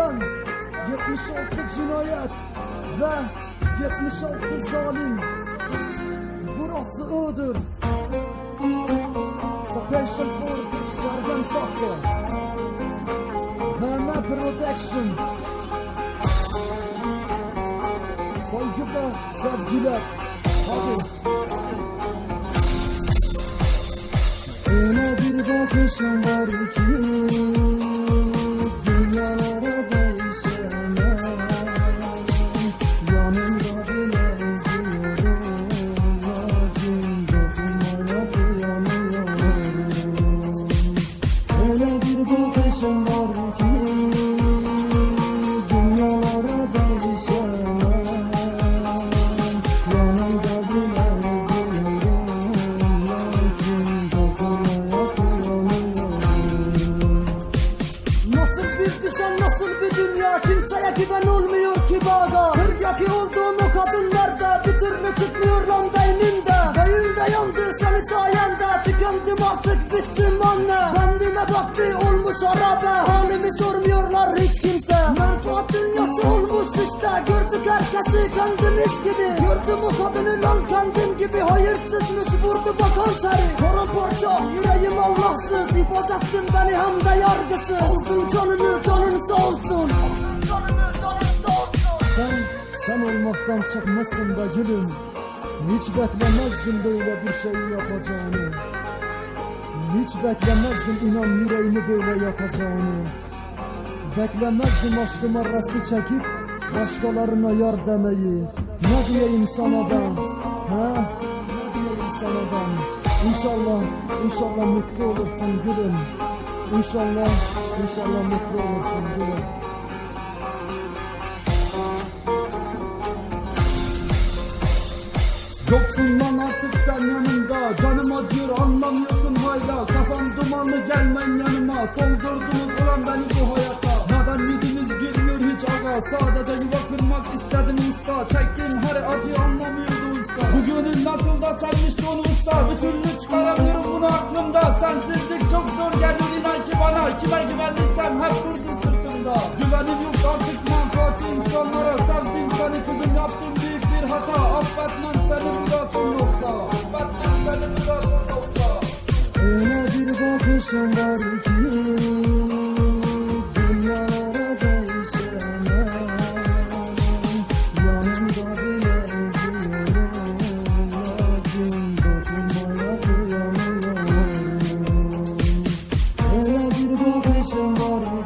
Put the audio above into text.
Ben 76 cinayet ve 76 zalim. Burası Iğdır. Special for Sergen Saklı HM Protection. Saygı ve sevgiler. Hadi. Öyle bir bakışım var ki Nasıl bir düzen nasıl bir dünya? Kimseye güven olmuyor ki bağda Kıryaki olduğumu kadınlarda Bir türlü çıkmıyor lan beynimde? Beyin yandı seni sayende. Tükendim artık bittim anne. Kendine bak bir olmuş arabe Halimi sormuyorlar hiç kimse. Menfaat dünyası olmuş işte. Gördük herkesi kendimiz gibi. Gördüm o kadını lan kendim gibi. Hayırsızmış vurdu bakan çeri Paramparça yüreğim Allahsız. İfaz ettin beni hem de yargısız. Aldın canını canın sağ olsun. Sen, sen olmaktan çıkmışsın da gülüm. Hiç beklemezdim böyle bir şey yapacağını Hiç beklemezdim inan yüreğimi böyle yakacağını. Beklemezdim aşkıma rastı çekip Başkalarına yar demeyi. Ne diyeyim sana ben? Ha? Ne diyeyim sana ben? İnşallah, inşallah mutlu olursun gülüm. İnşallah, inşallah mutlu olursun gülüm Yoksun lan artık sen yanımda. Canım acıyor anlamıyorsun hala Kafam dumanlı gelmen yanıma. Soldurdunuz ulan beni bu hayata. Neden yüzünüz gülmüyor hiç aga? Sadece yuva kırmak istedim usta. Çektiğim her acıyı anlamıyordu usta. Bugünün nasıl da senmiş konu usta. Bir türlü çıkaramıyorum bunu aklımda. Sensizlik çok zor geliyor inan ki bana. Kime güvendiysem hep durdu bakışım var ki Dünyalara değişemem Yanımda bile üzüyorum Lakin dokunmaya kıyamıyorum. Öyle bir bakışım var